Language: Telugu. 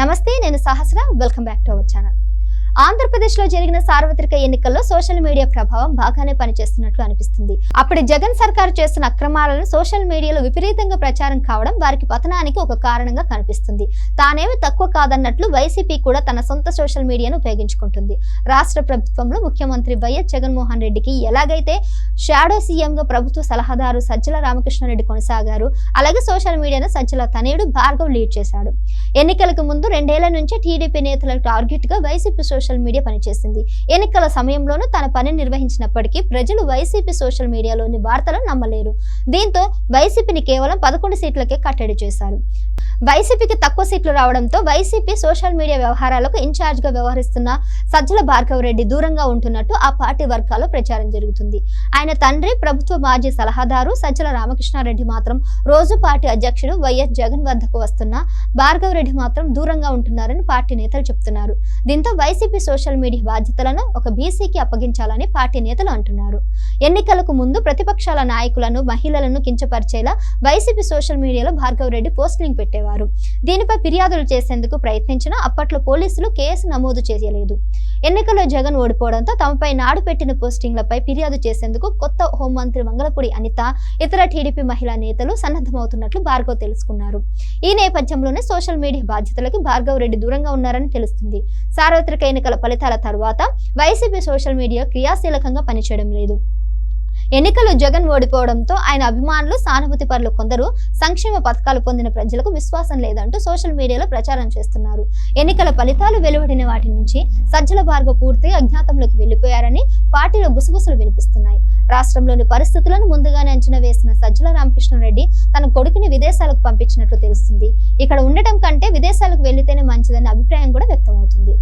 నమస్తే నేను Sahasra. Welcome back to our channel ఆంధ్రప్రదేశ్లో జరిగిన సార్వత్రిక ఎన్నికల్లో సోషల్ మీడియా ప్రభావం బాగానే పనిచేస్తున్నట్లు అనిపిస్తుంది. అప్పటి జగన్ సర్కారు చేస్తున్న అక్రమాలను సోషల్ మీడియాలో విపరీతంగా ప్రచారం కావడం వారికి పతనానికి ఒక కారణంగా కనిపిస్తుంది. తానేమి తక్కువ కాదన్నట్లు వైసీపీ కూడా తన సొంత సోషల్ మీడియాను ఉపయోగించుకుంటుంది. రాష్ట్ర ప్రభుత్వంలో ముఖ్యమంత్రి వైఎస్ జగన్మోహన్ రెడ్డికి ఎలాగైతే షాడో సీఎంగా ప్రభుత్వ సలహాదారు సజ్జల రామకృష్ణారెడ్డి కొనసాగారు అలాగే సోషల్ మీడియాను సజ్జల తనయుడు భార్గవ్ లీడ్ చేశాడు. ఎన్నికలకు ముందు రెండేళ్ళ నుంచి టీడీపీ నేతలకు టార్గెట్గా వైసీపీ సోషల్ మీడియా పనిచేసింది. ఎన్నికల సమయంలోనూ తన పని నిర్వహించినప్పటికీ ప్రజలు వైసీపీ సోషల్ మీడియాలోని వార్తలను నమ్మలేరు. దీంతో వైసీపీని కేవలం పదకొండు సీట్లకే కట్టడి చేశారు. వైసీపీకి తక్కువ సీట్లు రావడంతో వైసీపీ సోషల్ మీడియా వ్యవహారాలకు ఇన్ఛార్జ్గా వ్యవహరిస్తున్న సజ్జల భార్గవ రెడ్డి దూరంగా ఉంటున్నట్టు ఆ పార్టీ వర్గాల్లో ప్రచారం జరుగుతుంది. ఆయన తండ్రి ప్రభుత్వ మాజీ సలహాదారు సజ్జల రామకృష్ణారెడ్డి మాత్రం రోజు పార్టీ అధ్యక్షుడు వైఎస్ జగన్ వద్దకు వస్తున్న భార్గవ్ రెడ్డి మాత్రం దూరంగా ఉంటున్నారని పార్టీ నేతలు చెప్తున్నారు. దీంతో వైసీపీ సోషల్ మీడియా బాధ్యతలను ఒక బీసీకి అప్పగించాలని పార్టీ నేతలు అంటున్నారు. ఎన్నికలకు ముందు ప్రతిపక్షాల నాయకులను మహిళలను కించపరిచేలా వైసీపీ సోషల్ మీడియాలో భార్గవ్ రెడ్డి పోస్టింగ్ పెట్టేవారు. దీనిపై ఫిర్యాదులు చేసేందుకు ప్రయత్నించినా అప్పట్లో పోలీసులు కేసు నమోదు చేయలేదు. ఎన్నికల్లో జగన్ ఓడిపోవడంతో తమపై నాడు పెట్టిన పోస్టింగ్లపై ఫిర్యాదు చేసేందుకు కొత్త హోంమంత్రి మంగళపూడి అనిత ఇతర టీడీపీ మహిళా నేతలు సన్నద్ధమవుతున్నట్లు భార్గవ్ తెలుసుకున్నారు. ఈ నేపథ్యంలోనే సోషల్ మీడియా బాధ్యతలకి భార్గవ్ రెడ్డి దూరంగా ఉన్నారని తెలుస్తుంది. సార్వత్రిక ఎన్నికల ఫలితాల తర్వాత వైసీపీ సోషల్ మీడియా క్రియాశీలకంగా పనిచేయడం లేదు. ఎన్నికలు జగన్ ఓడిపోవడంతో ఆయన అభిమానులు సానుభూతి పరులు కొందరు సంక్షేమ పథకాలు పొందిన ప్రజలకు విశ్వాసం లేదంటూ సోషల్ మీడియాలో ప్రచారం చేస్తున్నారు. ఎన్నికల ఫలితాలు వెలువడిన వాటి నుంచి సజ్జల భార్గ పూర్తిగా అజ్ఞాతంలోకి వెళ్ళిపోయారని పార్టీలో గుసగుసలు వినిపిస్తున్నాయి. రాష్ట్రంలోని పరిస్థితులను ముందుగానే అంచనా వేసిన సజ్జల రామకృష్ణారెడ్డి తన కొడుకుని విదేశాలకు పంపించినట్లు తెలుస్తుంది. ఇక్కడ ఉండటం కంటే విదేశాలకు వెళ్ళితేనే మంచిదన్న అభిప్రాయం కూడా వ్యక్తమవుతుంది.